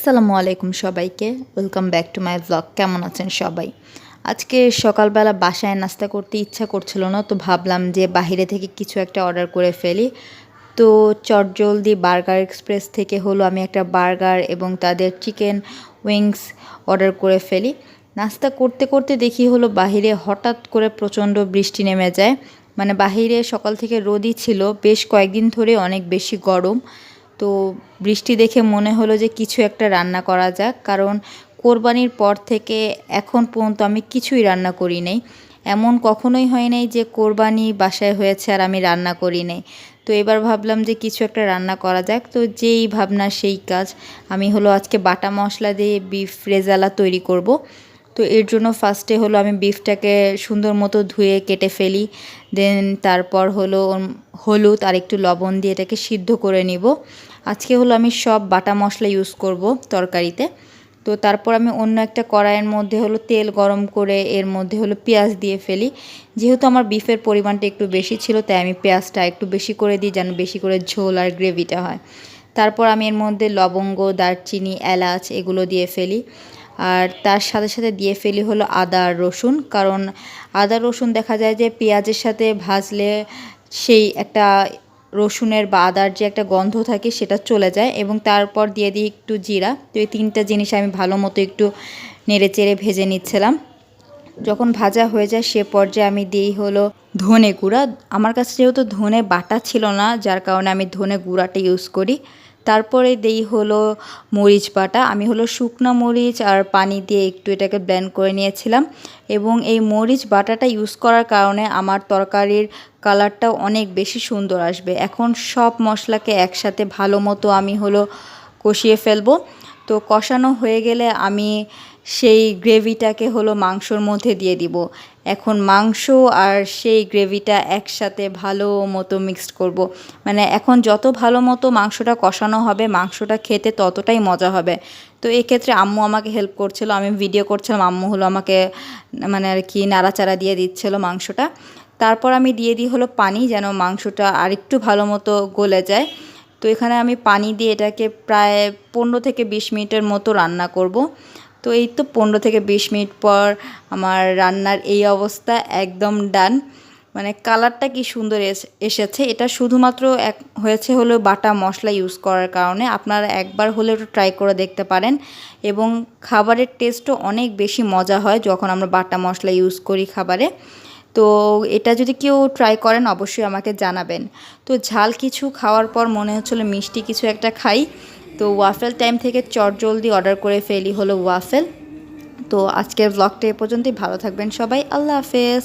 আসসালামু আলাইকুম সবাইকে। Welcome back to my blog কেমন আছেন সবাই? আজকে সকালবেলা বাসায় নাস্তা করতে ইচ্ছা করছিল না, তো ভাবলাম যে বাইরে থেকে কিছু একটা অর্ডার করে ফেলি। তো চটজলদি বার্গার এক্সপ্রেস থেকে হলো আমি একটা বার্গার এবং তাদের চিকেন উইংস অর্ডার করে ফেলি। নাস্তা করতে করতে দেখি হলো বাহিরে হঠাৎ করে প্রচণ্ড বৃষ্টি নেমে যায়। মানে বাহিরে সকাল থেকে রোদই ছিল, বেশ কয়েকদিন ধরে অনেক বেশি গরম। তো বৃষ্টি দেখে মনে হলো যে কিছু একটা রান্না করা যাক, কারণ কোরবানির পর থেকে এখন পর্যন্ত আমি কিছুই রান্না করি নাই। এমন কখনোই হয় নাই যে কোরবানি বাসায় হয়েছে আর আমি রান্না করি নাই। তো এবার ভাবলাম যে কিছু একটা রান্না করা যাক। তো যেই ভাবনা, সেই কাজ আমি হলো আজকে বাটা মশলা দিয়ে বিফ রেজালা তৈরি করব। তো এর জন্য ফার্স্টে হলো আমি বিফটাকে সুন্দর মতো ধুয়ে কেটে ফেলি। দেন তারপর হলো হলুদ আর একটু লবণ দিয়ে এটাকে সিদ্ধ করে নিব। আজকে হলো আমি সব বাটা মশলা ইউজ করব তরকারিতে। তো তারপর আমি অন্য একটা কড়াইয়ের মধ্যে হলো তেল গরম করে এর মধ্যে হলো পেঁয়াজ দিয়ে ফেলি। যেহেতু আমার বিফের পরিমাণটা একটু বেশি ছিল, তাই আমি পেঁয়াজটা একটু বেশি করে দিই যেন বেশি করে ঝোল আর গ্রেভিটা হয়। তারপর আমি এর মধ্যে লবঙ্গ, দারচিনি, এলাচ এগুলো দিয়ে ফেলি। আর তার সাথে সাথে দিয়ে ফেলি হলো আদা আর রসুন। কারণ আদা রসুন দেখা যায় যে পেঁয়াজের সাথে ভাজলে সেই একটা রসুনের বা আদার যে একটা গন্ধ থাকে সেটা চলে যায় এবং তারপর দিয়ে দিই একটু জিরা। তো এই তিনটা জিনিস আমি ভালো মতো একটু নেড়ে চেড়ে ভেজে নিচ্ছিলাম। যখন ভাজা হয়ে যায় সে পর্যায়ে আমি দিই হলো ধনে গুঁড়া। আমার কাছে যেহেতু ধনে বাটা ছিল না, যার কারণে আমি ধনে গুঁড়াটা ইউজ করি। তারপরে দেই হলো মরিচ বাটা। আমি হলো শুকনা মরিচ আর পানি দিয়ে একটু এটাকে ব্লেন্ড করে নিয়েছিলাম এবং এই মরিচ বাটাটা ইউজ করার কারণে আমার তরকারির কালারটাও অনেক বেশি সুন্দর আসবে। এখন সব মশলাকে একসাথে ভালো মতো আমি হলো কষিয়ে ফেলব। তো কষানো হয়ে গেলে আমি সেই গ্রেভিটাকে হলো মাংসর মধ্যে দিয়ে দিব। এখন মাংস আর সেই গ্রেভিটা একসাথে ভালো মতো মিক্সড করব। মানে এখন যত ভালো মতো মাংসটা কষানো হবে, মাংসটা খেতে ততটাই মজা হবে। তো এক্ষেত্রে আম্মু আমাকে হেল্প করছিল, আমি ভিডিও করছিলাম, আম্মু হলো আমাকে মানে আর কি নাড়াচাড়া দিয়ে দিচ্ছিল মাংসটা। তারপর আমি দিয়ে দিই হলো পানি যেন মাংসটা আরেকটু ভালো মতো গলে যায়। তো এখানে আমি পানি দিয়ে এটাকে প্রায় পনেরো থেকে বিশ মিনিটের মতো রান্না করব। তো এই তো পনেরো থেকে বিশ মিনিট পর আমার রান্নার এই অবস্থা একদম ডান। মানে কালারটা কি সুন্দর এসেছে। এটা শুধুমাত্র এক, হয়েছে হলো বাটা মশলা ইউজ করার কারণে। আপনারা একবার হলে একটু ট্রাই করে দেখতে পারেন। এবং খাবারের টেস্টও অনেক বেশি মজা হয় যখন আমরা বাটা মশলা ইউজ করি খাবারে। তো এটা যদি কেউ ট্রাই করেন অবশ্যই আমাকে জানাবেন। তো ঝাল কিছু খাওয়ার পর মনে হচ্ছিল মিষ্টি কিছু একটা খাই। তো ওয়াফেল টাইম থেকে চট জলদি অর্ডার করে ফেলি হলো ওয়াফেল তো আজকের ব্লগটা এ পর্যন্তই। ভালো থাকবেন সবাই। আল্লাহ হাফেজ।